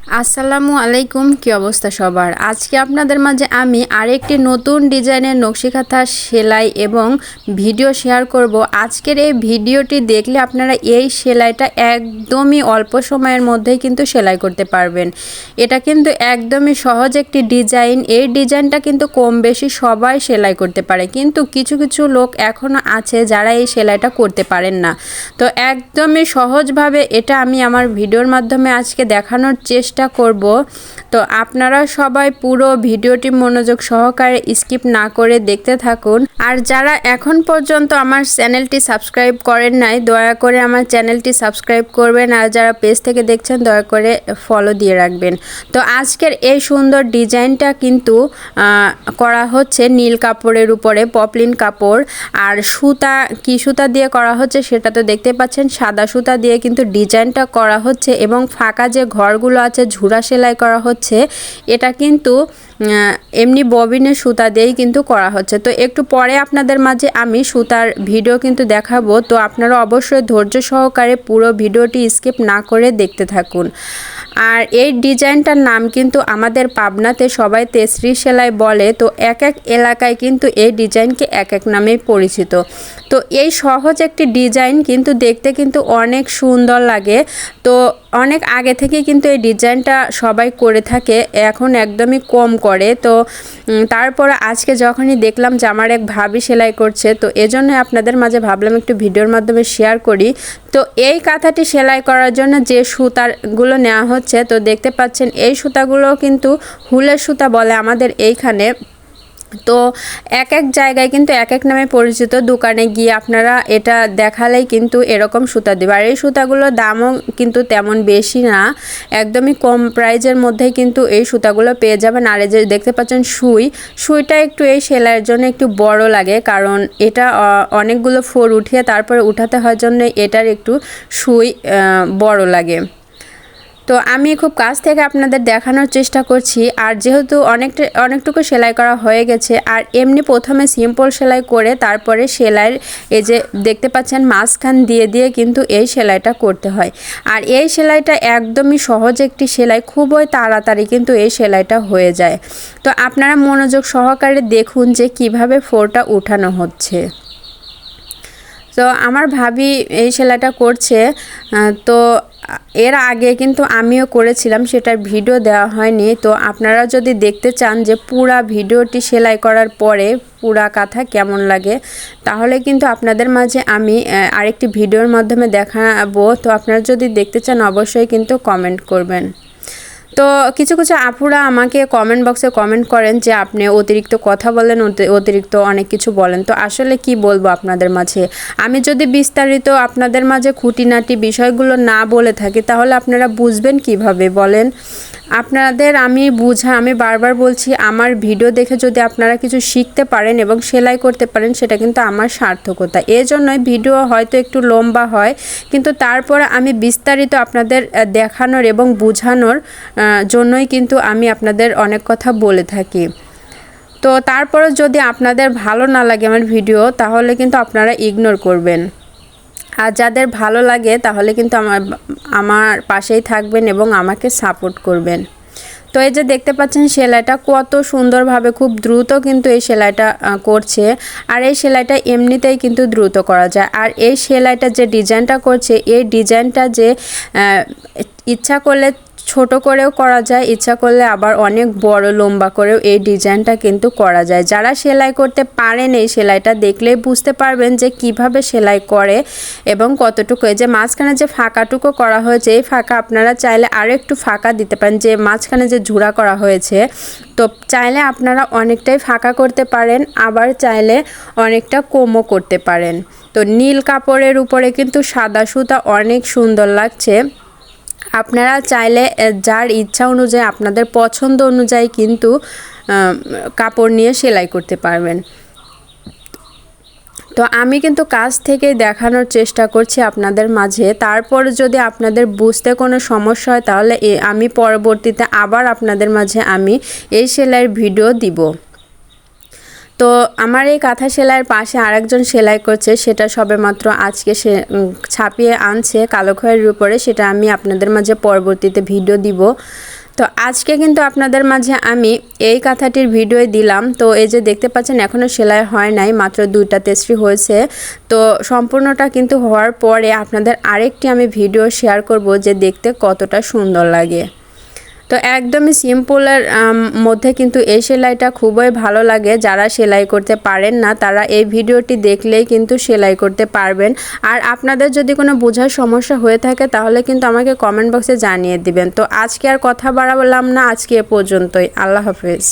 আসসালামু আলাইকুম, কি অবস্থা সবার? আজকে আপনাদের মাঝে আমি আরেকটি নতুন ডিজাইনের নকশিকাঁথা সেলাই এবং ভিডিও শেয়ার করব। আজকের এই ভিডিওটি দেখলে আপনারা এই সেলাইটা একদমই অল্প সময়ের মধ্যেই কিন্তু সেলাই করতে পারবেন। এটা কিন্তু একদমই সহজ একটি ডিজাইন। এই ডিজাইনটা কিন্তু কম বেশি সবাই সেলাই করতে পারে। কিন্তু কিছু কিছু লোক এখনও আছে যারা এই সেলাইটা করতে পারেন না। তো একদমই সহজভাবে এটা আমি আমার ভিডিওর মাধ্যমে আজকে দেখানোর চেষ্টা করব। তো আপনারা সবাই পুরো ভিডিওটি মনোযোগ সহকারে স্কিপ না করে দেখতে থাকুন। আর যারা এখন পর্যন্ত আমার চ্যানেলটি সাবস্ক্রাইব করেন নাই, দয়া করে আমার চ্যানেলটি সাবস্ক্রাইব করবেন। আর যারা পেজ থেকে দেখছেন, দয়া করে ফলো দিয়ে রাখবেন। তো আজকের এই সুন্দর ডিজাইনটা কিন্তু করা হচ্ছে নীল কাপড়ের উপরে, পপলিন কাপড়। আর সুতা, কি সুতা দিয়ে করা হচ্ছে সেটা তো দেখতে পাচ্ছেন, সাদা সুতা দিয়ে কিন্তু ডিজাইনটা করা হচ্ছে। এবং ফাঁকা যে ঘরগুলো আছে ঝুরা সেলাই করা হচ্ছে। এটা কিন্তু এমনি ববিনের সুতা দিয়েই কিন্তু করা হচ্ছে। তো একটু পরে আপনাদের মাঝে আমি সুতার ভিডিও কিন্তু দেখাবো। তো আপনারা অবশ্যই ধৈর্য সহকারে পুরো ভিডিওটি স্কিপ না করে দেখতে থাকুন। আর এই ডিজাইনটার নাম কিন্তু আমাদের পাবনাতে সবাই তেসরি সেলাই বলে। তো এক এক এলাকায় কিন্তু এই ডিজাইনকে এক এক নামেই পরিচিত। তো এই সহজ একটি ডিজাইন কিন্তু দেখতে কিন্তু অনেক সুন্দর লাগে। তো অনেক আগে থেকে কিন্তু এই ডিজাইনটা সবাই করে থাকে, এখন একদমই কম করে। তো তারপর আজকে যখনই দেখলাম যে আমার এক ভাবি সেলাই করছে, তো এজন্য আপনাদের মাঝে ভাবলাম একটু ভিডিওর মাধ্যমে শেয়ার করি। তো এই কাঁথাটি সেলাই করার জন্য যে সুতাগুলো নেওয়া হচ্ছে, তো দেখতে পাচ্ছেন এই সুতাগুলো কিন্তু হুলের সুতা বলে আমাদের এইখানে। তো এক এক জায়গায় কিন্তু এক এক নামে পরিচিত দোকানে গিয়ে আপনারা এটা দেখালেই কিন্তু এরকম সুতা দেবে। আর এই সুতাগুলোর দামও কিন্তু তেমন বেশি না, একদমই কম প্রাইজের মধ্যেই কিন্তু এই সুতাগুলো পেয়ে যাবেন। আর যে দেখতে পাচ্ছেন সুই, সুইটা একটু এই সেলাইয়ের জন্য একটু বড় লাগে, কারণ এটা অনেকগুলো ফোর উঠিয়ে তারপরে উঠাতে হওয়ার জন্য এটার একটু সুই বড় লাগে। তো আমি খুব কাছ থেকে আপনাদের দেখানোর চেষ্টা করছি। আর যেহেতু অনেকটা, অনেকটুকু সেলাই করা হয়ে গেছে, আর এমনি প্রথমে সিম্পল সেলাই করে তারপরে সেলাইয়ের এই যে দেখতে পাচ্ছেন মাঝখান দিয়ে দিয়ে কিন্তু এই সেলাইটা করতে হয়। আর এই সেলাইটা একদমই সহজ একটি সেলাই, খুবই তাড়াতাড়ি কিন্তু এই সেলাইটা হয়ে যায়। তো আপনারা মনোযোগ সহকারে দেখুন যে কীভাবে ফোরটা উঠানো হচ্ছে। তো আমার ভাবি এই সেলাইটা করছে তো এর আগে কিন্তু আমিও করেছিলাম, সেটার ভিডিও দেওয়া হয়নি। তো আপনারা যদি দেখতে চান যে পুরা ভিডিওটি সেলাই করার পরে পুরা কাঁথা কেমন লাগে, তাহলে কিন্তু আপনাদের মাঝে আমি আরেকটি ভিডিওর মাধ্যমে দেখাবো। তো আপনারা যদি দেখতে চান, অবশ্যই কিন্তু কমেন্ট করবেন। তো কিছু কিছু আপুরা আমাকে কমেন্ট বক্সে কমেন্ট করেন যে আপনি অতিরিক্ত কথা বলেন অতিরিক্ত অনেক কিছু বলেন। তো আসলে কি বলব আপনাদের মাঝে? আমি যদি বিস্তারিত আপনাদের মাঝে খুঁটিনাটি বিষয়গুলো না বলে থাকি, তাহলে আপনারা বুঝবেন কীভাবে? বলেন, আপনাদের আমি বুঝা, আমি বারবার বলছি, আমার ভিডিও দেখে যদি আপনারা কিছু শিখতে পারেন এবং সেলাই করতে পারেন, সেটা কিন্তু আমার সার্থকতা। এই জন্যই ভিডিও হয়তো একটু লম্বা হয়, কিন্তু তারপর আমি বিস্তারিত আপনাদের দেখানোর এবং বুঝানোর জন্যই কিন্তু আমি আপনাদের অনেক কথা বলে থাকি। তো তারপরে যদি আপনাদের ভালো না লাগে আমার ভিডিও, তাহলে কিন্তু আপনারা ইগনোর করবেন। আর যাদের ভালো লাগে, তাহলে কিন্তু আমার আমার পাশেই থাকবেন এবং আমাকে সাপোর্ট করবেন। তো এই যে দেখতে পাচ্ছেন সেলাইটা কত সুন্দরভাবে, খুব দ্রুত কিন্তু এই সেলাইটা করছে। আর এই সেলাইটা এমনিতেই কিন্তু দ্রুত করা যায়। আর এই সেলাইটা যে ডিজাইনটা করছে, এই ডিজাইনটা যে ইচ্ছা করলে ছোট করেও করা যায়, ইচ্ছা করলে আবার অনেক বড়, লম্বা করেও এই ডিজাইনটা কিন্তু করা যায়। যারা সেলাই করতে পারেন এই সেলাইটা দেখলেই বুঝতে পারবেন যে কীভাবে সেলাই করে এবং কতটুকু। যে মাঝখানে যে ফাঁকাটুকু করা হয়েছে, এই ফাঁকা আপনারা চাইলে আরও একটু ফাঁকা দিতে পারেন। যে মাঝখানে যে ঝুড়া করা হয়েছে, তো চাইলে আপনারা অনেকটাই ফাঁকা করতে পারেন, আবার চাইলে অনেকটা কমও করতে পারেন। তো নীল কাপড়ের উপরে কিন্তু সাদা সুতা অনেক সুন্দর লাগছে। আপনারা চাইলে যার ইচ্ছা অনুযায়ী, আপনাদের পছন্দ অনুযায়ী কিন্তু কাপড় নিয়ে সেলাই করতে পারবেন। তো আমি কিন্তু কাজ থেকে দেখানোর চেষ্টা করছি আপনাদের মাঝে। তারপর যদি আপনাদের বুঝতে কোনো সমস্যা হয়, তাহলে আমি পরবর্তীতে আবার আপনাদের মাঝে আমি এই সেলাইয়ের ভিডিও দিব। তো আমার এই কাঁথা সেলাইয়ের পাশে আরেকজন সেলাই করছে, সেটা সবেমাত্র আজকে সে ছাপিয়ে আনছে, কালো খয়ের উপরে, সেটা আমি আপনাদের মাঝে পরবর্তীতে ভিডিও দিব। তো আজকে কিন্তু আপনাদের মাঝে আমি এই কাঁথাটির ভিডিও দিলাম। তো এই যে দেখতে পাচ্ছেন এখনও সেলাই হয় নাই, মাত্র দুইটা তেসরি হয়েছে। তো সম্পূর্ণটা কিন্তু হওয়ার পরে আপনাদের আরেকটি আমি ভিডিও শেয়ার করব যে দেখতে কতটা সুন্দর লাগে। তো একদমই সিম্পলের মধ্যে কিন্তু এই সেলাইটা খুবই ভালো লাগে। যারা সেলাই করতে পারেন না, তারা এই ভিডিওটি দেখলেই কিন্তু সেলাই করতে পারবেন। আর আপনাদের যদি কোনো বোঝার সমস্যা হয়ে থাকে, তাহলে কিন্তু আমাকে কমেন্ট বক্সে জানিয়ে দিবেন। তো আজকে আর কথা বাড়ালাম না, আজকে এ পর্যন্তই। আল্লাহ হাফেজ।